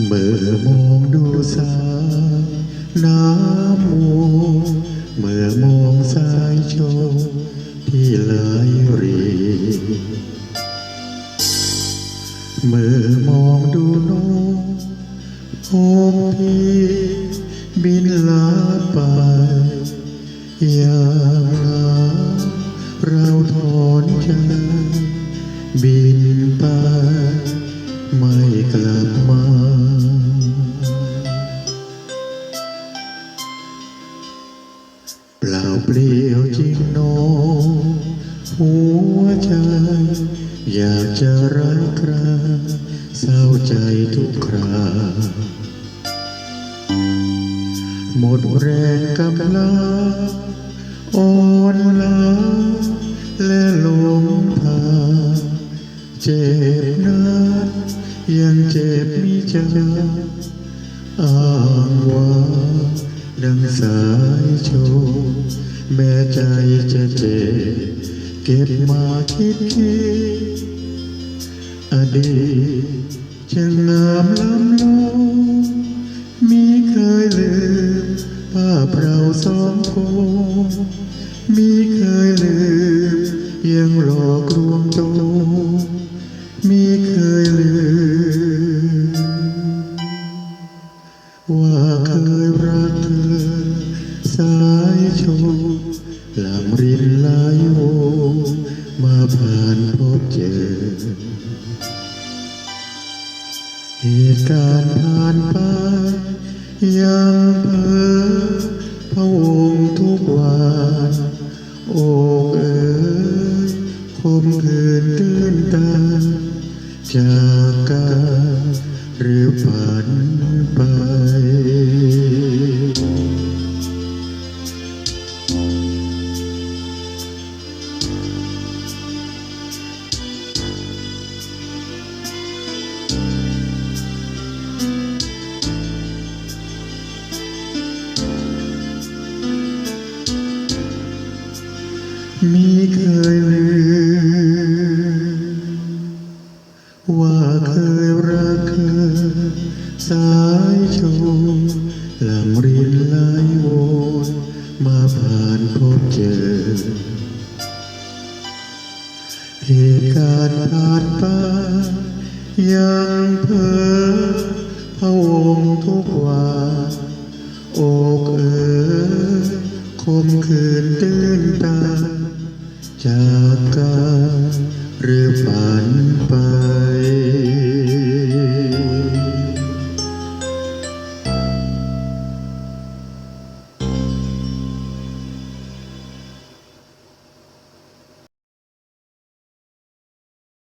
เมื่อมองดูสายน้ำมูเมื่อมองสายโชว์ที่ไหลรีเมื่อมองดูนกโอมพี่บินลาไปอย่างลาเราถอนใจบินไปไม่กลับ เปลี่ยวจริงโนหัวใจ อยากจะรักใครเศร้าใจทุกคราหมดแรงกำลังอ่อนล้าและหลงทางเจ็บนั้นยังเจ็บมิจาอ้างว่าดังสายโชว์ แม้ใจจะเจ็บเก็บมาคิดคิดอดีตจะงามล้ำลงมีเคยลืมภาพเราสองคนมีเคยลืมยังหลอกลวงตัวมีเคยลืมว่าเคยรักำรินไหลโวมาผ่านพบเจอ เหตุการณ์ผ่านไปยังเพ้อพระวงค์ทุกวันโอ้เอ๋ยคมคืนตื่นตาจากกันหรือฝัน มีเคยลืมว่าเคยรักเคยสายชมลำรินไหลวนมาผ่านพบเจอ เหตุการณ์ผ่านไปยังเพ้อพะวงทุกวันอกเอ๋คมคืนตื่นตา จากกันหรือฝันไป